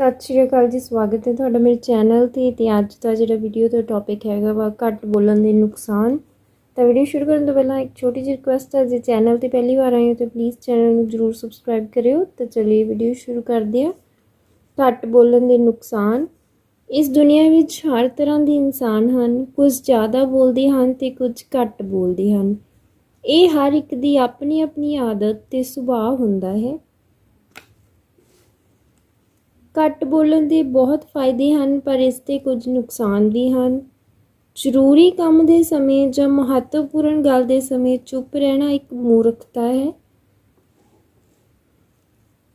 ਸਤਿ ਸ਼੍ਰੀ ਅਕਾਲ ਜੀ, ਸਵਾਗਤ ਹੈ ਤੁਹਾਡਾ ਮੇਰੇ ਚੈਨਲ ਤੇ ਤੇ ਅੱਜ ਦਾ ਜਿਹੜਾ ਵੀਡੀਓ ਦਾ ਟੌਪਿਕ ਹੈਗਾ ਵਾ ਘੱਟ ਬੋਲਣ ਦੇ ਨੁਕਸਾਨ। ਤਾਂ ਵੀਡੀਓ ਸ਼ੁਰੂ ਕਰਨ ਤੋਂ ਪਹਿਲਾਂ ਇੱਕ ਛੋਟੀ ਜਿਹੀ ਰਿਕੁਐਸਟ ਹੈ, ਜੇ ਚੈਨਲ ਤੇ ਪਹਿਲੀ ਵਾਰ ਆਏ ਹੋ ਤਾਂ ਪਲੀਜ਼ ਚੈਨਲ ਨੂੰ ਜਰੂਰ ਸਬਸਕ੍ਰਾਈਬ ਕਰਿਓ ਤਾਂ ਚਲਿਏ ਵੀਡੀਓ ਸ਼ੁਰੂ ਕਰਦੇ ਹਾਂ। ਘੱਟ ਬੋਲਣ ਦੇ ਨੁਕਸਾਨ। ਇਸ ਦੁਨੀਆ ਵਿੱਚ ਹਰ ਤਰ੍ਹਾਂ ਦੇ ਇਨਸਾਨ ਹਨ, ਕੁਝ ਜ਼ਿਆਦਾ ਬੋਲਦੇ ਹਨ ਤੇ ਕੁਝ ਘੱਟ ਬੋਲਦੇ ਹਨ। ਇਹ ਹਰ ਇੱਕ ਦੀ ਆਪਣੀ ਆਪਣੀ ਆਦਤ ਤੇ ਸੁਭਾਅ ਹੁੰਦਾ ਹੈ। ਘੱਟ ਬੋਲਣ ਦੇ ਬਹੁਤ ਫਾਇਦੇ ਹਨ, ਪਰ ਇਸ ਦੇ ਕੁਝ ਨੁਕਸਾਨ ਵੀ ਹਨ। ਜ਼ਰੂਰੀ ਕੰਮ ਦੇ ਸਮੇਂ ਜਾਂ ਮਹੱਤਵਪੂਰਨ ਗੱਲ ਦੇ ਸਮੇਂ ਚੁੱਪ ਰਹਿਣਾ ਇੱਕ ਮੂਰਖਤਾ ਹੈ।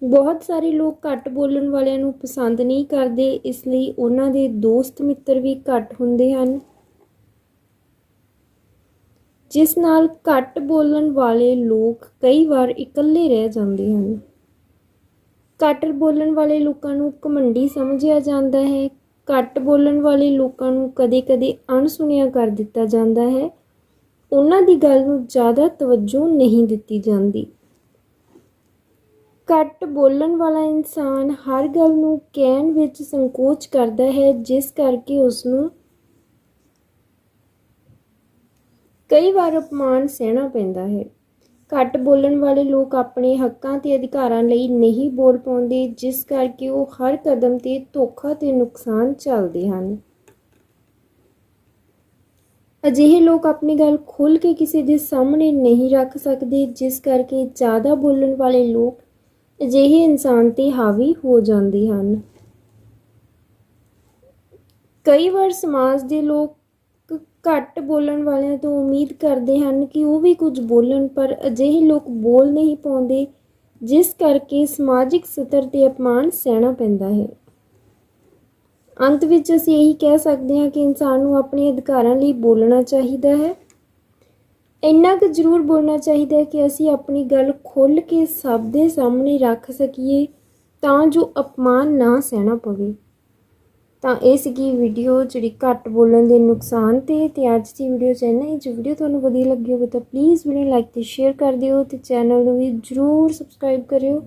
ਬਹੁਤ ਸਾਰੇ ਲੋਕ ਘੱਟ ਬੋਲਣ ਵਾਲਿਆਂ ਨੂੰ ਪਸੰਦ ਨਹੀਂ ਕਰਦੇ, ਇਸ ਲਈ ਉਹਨਾਂ ਦੇ ਦੋਸਤ ਮਿੱਤਰ ਵੀ ਘੱਟ ਹੁੰਦੇ ਹਨ। ਜਿਸ ਨਾਲ ਘੱਟ ਬੋਲਣ ਵਾਲੇ ਲੋਕ ਕਈ ਵਾਰ ਇਕੱਲੇ ਰਹਿ ਜਾਂਦੇ ਹਨ। ਘੱਟ ਬੋਲਣ ਵਾਲੇ ਲੋਕਾਂ ਨੂੰ ਘਮੰਡੀ ਸਮਝਿਆ ਜਾਂਦਾ ਹੈ। ਘੱਟ ਬੋਲਣ ਵਾਲੇ ਲੋਕਾਂ ਨੂੰ ਕਦੇ-ਕਦੇ ਅਣਸੁਣਿਆ ਕਰ ਦਿੱਤਾ ਜਾਂਦਾ ਹੈ। ਉਹਨਾਂ ਦੀ ਗੱਲ ਨੂੰ ਜ਼ਿਆਦਾ ਤਵੱਜੋ ਨਹੀਂ ਦਿੱਤੀ ਜਾਂਦੀ। ਘੱਟ ਬੋਲਣ ਵਾਲਾ ਇਨਸਾਨ ਹਰ ਗੱਲ ਨੂੰ ਕਹਿਣ ਵਿੱਚ ਸੰਕੋਚ ਕਰਦਾ ਹੈ, ਜਿਸ ਕਰਕੇ ਉਸ ਨੂੰ ਕਈ ਵਾਰ ਅਪਮਾਨ ਸਹਿਣਾ ਪੈਂਦਾ ਹੈ। ਘੱਟ ਬੋਲਣ ਵਾਲੇ ਲੋਕ ਆਪਣੇ ਹੱਕਾਂ ਤੇ ਅਧਿਕਾਰਾਂ ਲਈ ਨਹੀਂ ਬੋਲ ਪਾਉਂਦੇ, ਜਿਸ ਕਰਕੇ ਉਹ ਹਰ ਕਦਮ ਤੇ ਧੋਖਾ ਤੇ ਨੁਕਸਾਨ ਝੱਲਦੇ ਹਨ। ਅਜਿਹੇ ਲੋਕ ਆਪਣੀ ਗੱਲ ਖੁੱਲ੍ਹ ਕੇ ਕਿਸੇ ਦੇ ਸਾਹਮਣੇ ਨਹੀਂ ਰੱਖ ਸਕਦੇ, ਜਿਸ ਕਰਕੇ ਜ਼ਿਆਦਾ ਬੋਲਣ ਵਾਲੇ ਲੋਕ ਅਜਿਹੇ ਇਨਸਾਨ ਤੇ ਹਾਵੀ ਹੋ ਜਾਂਦੇ ਹਨ। ਕਈ ਵਾਰ ਸਮਾਜ ਦੇ ਲੋਕ ਘੱਟ ਬੋਲਣ ਵਾਲਿਆਂ ਤੋਂ ਉਮੀਦ ਕਰਦੇ ਹਨ ਕਿ ਉਹ ਵੀ ਕੁਝ ਬੋਲਣ, ਪਰ ਅਜਿਹੇ ਲੋਕ ਬੋਲ ਨਹੀਂ ਪਾਉਂਦੇ, ਜਿਸ ਕਰਕੇ ਸਮਾਜਿਕ ਸਤਰ ਤੇ ਅਪਮਾਨ ਸਹਿਣਾ ਪੈਂਦਾ ਹੈ। ਅੰਤ ਵਿੱਚ ਅਸੀਂ ਇਹੀ ਕਹਿ ਸਕਦੇ ਹਾਂ ਕਿ ਇਨਸਾਨ ਨੂੰ ਆਪਣੇ ਅਧਿਕਾਰਾਂ ਲਈ ਬੋਲਣਾ ਚਾਹੀਦਾ ਹੈ। ਇੰਨਾ ਕੁ ਜ਼ਰੂਰ ਬੋਲਣਾ ਚਾਹੀਦਾ ਹੈ ਕਿ ਅਸੀਂ ਆਪਣੀ ਗੱਲ ਖੁੱਲ੍ਹ ਕੇ ਸਭ ਦੇ ਸਾਹਮਣੇ ਰੱਖ ਸਕੀਏ ਤਾਂ ਜੋ ਅਪਮਾਨ ਨਾ ਸਹਿਣਾ ਪਵੇ। ਤਾਂ ਇਹ ਸੀਗੀ ਵੀਡੀਓ ਜਿਹੜੀ ਘੱਟ ਬੋਲਣ ਦੇ ਨੁਕਸਾਨ ਤੇ ਤੇ ਅੱਜ ਦੀ ਵੀਡੀਓ ਚ ਇੰਨਾ ਹੀ। ਜੇ ਵੀਡੀਓ ਤੁਹਾਨੂੰ ਵਧੀਆ ਲੱਗੀ ਹੋਵੇ ਤਾਂ ਪਲੀਜ਼ ਵੀਡੀਓ ਲਾਈਕ ਤੇ ਸ਼ੇਅਰ ਕਰ ਦਿਓ ਤੇ ਚੈਨਲ ਨੂੰ ਵੀ ਜਰੂਰ ਸਬਸਕ੍ਰਾਈਬ ਕਰਿਓ।